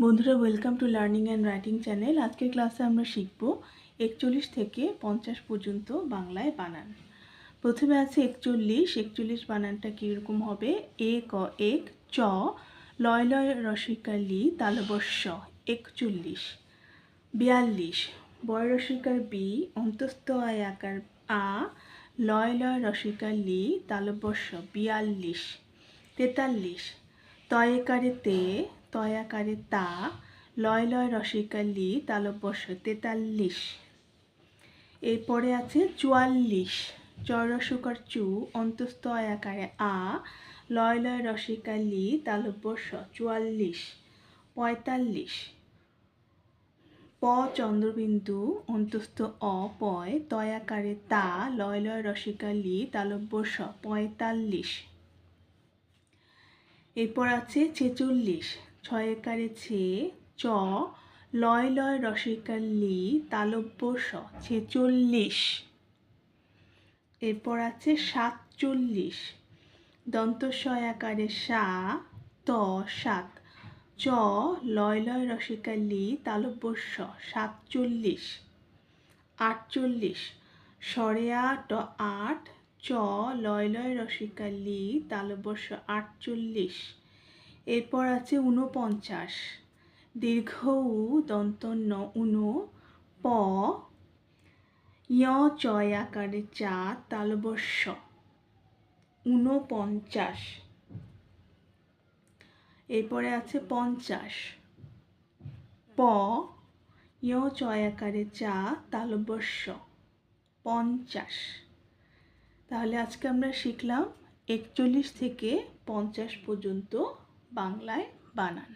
বন্ধুরা welcome to learning and writing channel আজকের ক্লাসে আমরা শিখব একচল্লিশ থেকে পঞ্চাশ পর্যন্ত বাংলায় বানান। প্রথমে আছে একচল্লিশ। একচল্লিশ বানানটা কীরকম হবে? এ, ক, এক, চ, লয় লয় রসিকালি তালবস্য একচল্লিশ। বিয়াল্লিশ। বয় রসিকার বি, অন্তস্থ, আয়, আকার, আ, লয় লয় রসিকার লি তালবস্য বিয়াল্লিশ। তেতাল্লিশ। তয়কারে তে তয়াকারে তা লয় লয় রসিকা লি তালবস্য তেতাল্লিশ। এরপরে আছে চুয়াল্লিশ। চরসুকার চু অন্তস্থ আকারে আ লয় লয় রসিকা লি তালব্যস্য চুয়াল্লিশ। পঁয়তাল্লিশ। প চন্দ্রবিন্দু অন্তস্থ অ পয় তয়াকারে তা লয় লয় রসিকার লি তালব্যস্য পঁয়তাল্লিশ। এরপর আছে ছেচল্লিশ। ছয়কারে ছে, চ, লয় লয় রসিকার লি, তালব্য স ছেচল্লিশ এরপর আছে সাতচল্লিশ দন্তস্বয় আকারে সা, ত সাত। চ, লয় লয় রসিকার লি, তালব্য স সাতচল্লিশ আটচল্লিশ সরে আট আট। চ, লয় লয় রসিকার লি, তালব্য স আটচল্লিশ এরপর আছে ঊনপঞ্চাশ। দীর্ঘ উ, দন্তন্য উনো প ইয় চয় আকারে চা তালবস্য ঊনপঞ্চাশ। এরপরে আছে পঞ্চাশ। প ইয় চয় আকারে চা তালবস্য পঞ্চাশ। তাহলে আজকে আমরা শিখলাম একচল্লিশ থেকে পঞ্চাশ পর্যন্ত বাংলায় বানান।